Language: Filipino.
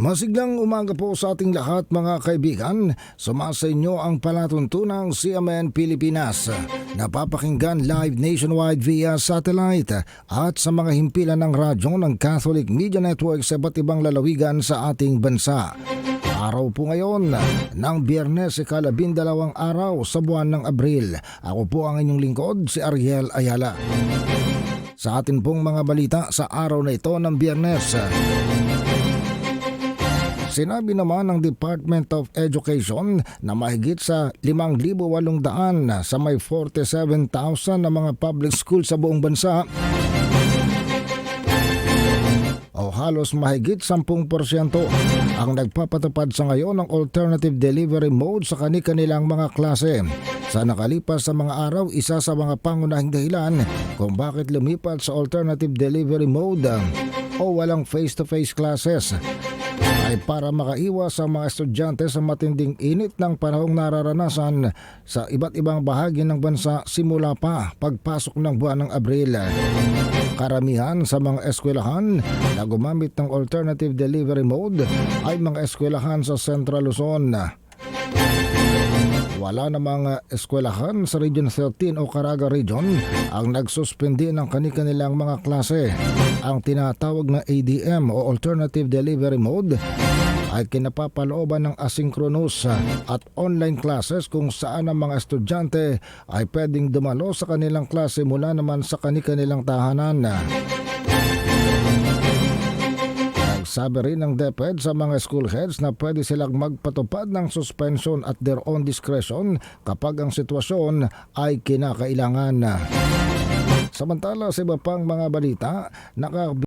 Masiglang umaga po sa ating lahat mga kaibigan. Sumasa inyo ang palatuntunang CMN Pilipinas. Napapakinggan live nationwide via satellite at sa mga himpilan ng radyo ng Catholic Media Network sa iba't ibang lalawigan sa ating bansa. Araw po ngayon ng biyernes ikalabindalawang araw sa buwan ng Abril. Ako po ang inyong lingkod si Ariel Ayala. Sa atin pong mga balita sa araw na ito ng biyernes. Sinabi naman ng Department of Education na mahigit sa 5,800 sa may 47,000 na mga public school sa buong bansa halos mahigit 10% ang nagpapatupad sa ngayon ng alternative delivery mode sa kani-kanilang mga klase. Sa nakalipas sa mga araw, isa sa mga pangunahing dahilan kung bakit lumipat sa alternative delivery mode o walang face-to-face classes ay para makaiwas sa mga estudyante sa matinding init ng panahong nararanasan sa iba't ibang bahagi ng bansa simula pa pagpasok ng buwan ng Abril. Karamihan sa mga eskwelahan na gumamit ng alternative delivery mode ay mga eskwelahan sa Central Luzon. Wala namang eskwelahan sa Region 13 o Caraga Region ang nagsuspindi ng kani-kanilang mga klase. Ang tinatawag na ADM o Alternative Delivery Mode ay kinapapalooban ng asynchronous at online classes kung saan ang mga estudyante ay pwedeng dumalo sa kanilang klase mula naman sa kani-kanilang tahanan. Sabi rin ng DepEd sa mga school heads na pwede silang magpatupad ng suspension at their own discretion kapag ang sitwasyon ay kinakailangan. Samantala sa iba pang mga balita, naka